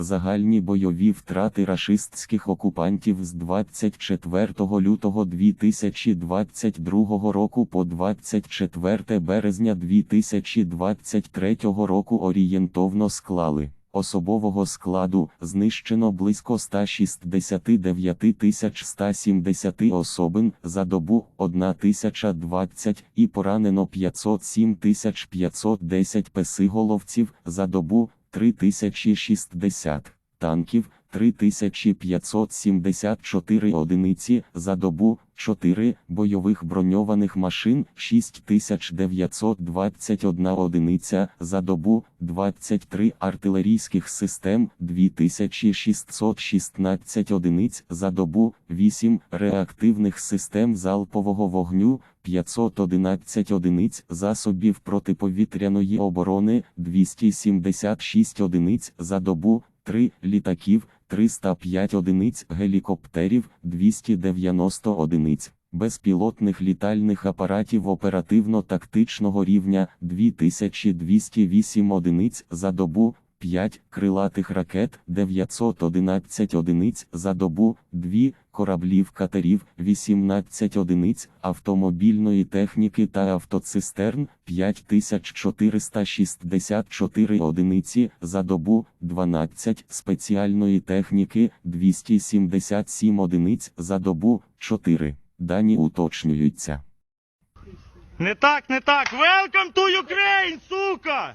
Загальні бойові втрати рашистських окупантів з 24 лютого 2022 року по 24 березня 2023 року орієнтовно склали. Особового складу знищено близько 169 170 особин за добу 1020 і поранено 507 510 песиголовців за добу 3060 танків. 3574 одиниці за добу, 4 бойових броньованих машин, 6921 одиниця за добу, 23 артилерійських систем, 2616 одиниць за добу, 8 реактивних систем залпового вогню, 511 одиниць засобів протиповітряної оборони, 276 одиниць за добу, 3 літаків, 305 одиниць гелікоптерів, 290 одиниць безпілотних літальних апаратів оперативно-тактичного рівня, 2208 одиниць за добу, 5 крилатих ракет, 911 одиниць за добу, 2 кораблів катерів, 18 одиниць автомобільної техніки та автоцистерн, 5464 одиниці за добу, 12 спеціальної техніки, 277 одиниць за добу, 4. Дані уточнюються. Не так, не так. Welcome to Ukraine, сука!